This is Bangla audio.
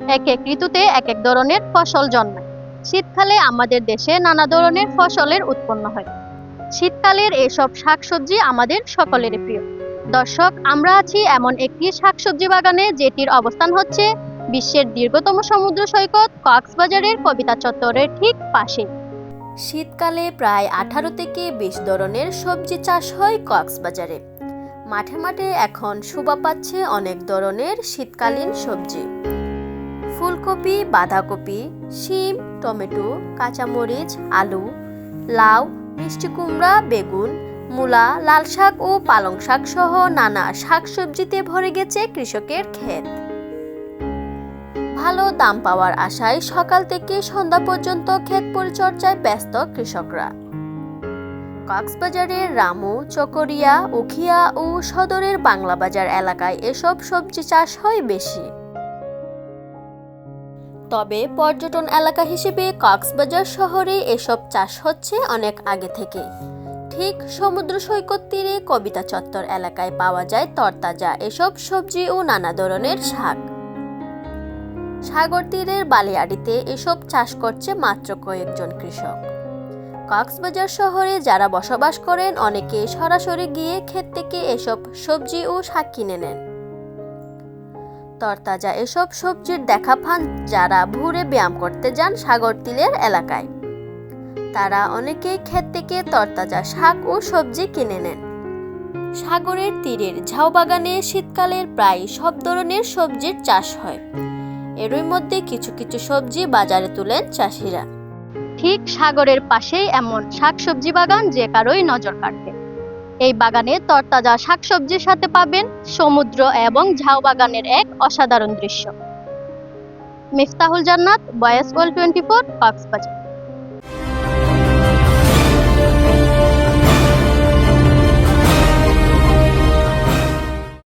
এক এক ঋতুতে এক এক ধরনের ফসল জন্মায়। শীতকালে আমাদের দেশে নানা ধরনের ফসলের উৎপন্ন হয়। শীতকালের এসব শাকসবজি আমাদের সকলের প্রিয়। দর্শক, আমরা আছি এমন একটি শাকসবজি বাগানে যেটির অবস্থান হচ্ছে বিশ্বের দীর্ঘতম সমুদ্র সৈকত কক্সবাজারের কবিতা চত্বরের ঠিক পাশে। শীতকালে প্রায় আঠারো থেকে বিশ ধরনের সবজি চাষ হয় কক্সবাজারে। মাঠে মাঠে এখন শোভা পাচ্ছে অনেক ধরনের শীতকালীন সবজি। ফুলকপি, বাঁধাকপি, শিম, টমেটো, কাঁচামরিচ, আলু, লাউ, মিষ্টি কুমড়া, বেগুন, মূলা, লাল শাক ও পালং শাক সহ নানা শাকসবজিতে ভরে গেছে কৃষকের ক্ষেত। ভালো দাম পাওয়ার আশায় সকাল থেকে সন্ধ্যা পর্যন্ত ক্ষেত পরিচর্যায় ব্যস্ত কৃষকরা। কক্সবাজারের রামু, চকরিয়া, উখিয়া ও সদরের বাংলা বাজার এলাকায় এসব সবজি চাষ হয় বেশি। তবে পর্যটন এলাকা হিসেবে কক্সবাজার শহরে এসব চাষ হচ্ছে অনেক আগে থেকে ঠিক সমুদ্র সৈকত তীরে কবিতা চত্বর এলাকায় পাওয়া যায় তরতাজা এসব সবজি ও নানা ধরনের শাক। সাগর তীরের বালিয়াড়িতে এসব চাষ করছে মাত্র কয়েকজন কৃষক। কক্সবাজার শহরে যারা বসবাস করেন, অনেকে সরাসরি গিয়ে ক্ষেত থেকে এসব সবজি ও শাক কিনে নেন। তরতাজা এসব সবজির দেখা পান যারা ভোরে ব্যায়াম করতে যান সাগর তিলের এলাকায়। তারা অনেকেই ক্ষেত থেকে তরতাজা শাক ও সবজি কিনে নেন। সাগরের তীরের ঝাউ বাগানে শীতকালের প্রায় সব ধরনের সবজির চাষ হয়। এরই মধ্যে কিছু কিছু সবজি বাজারে তুলেন চাষিরা। ঠিক সাগরের পাশেই এমন শাকসবজি বাগান যে কারোই নজর কাটবে এই বাগানে তরতাজা শাকসবজির সাথে পাবেন সমুদ্র এবং ঝাউ বাগানের এক অসাধারণ দৃশ্য। মিফতাহুল জান্নাত বয়েস ওয়াল টোয়েন্টি ফোর, কক্সবাজার।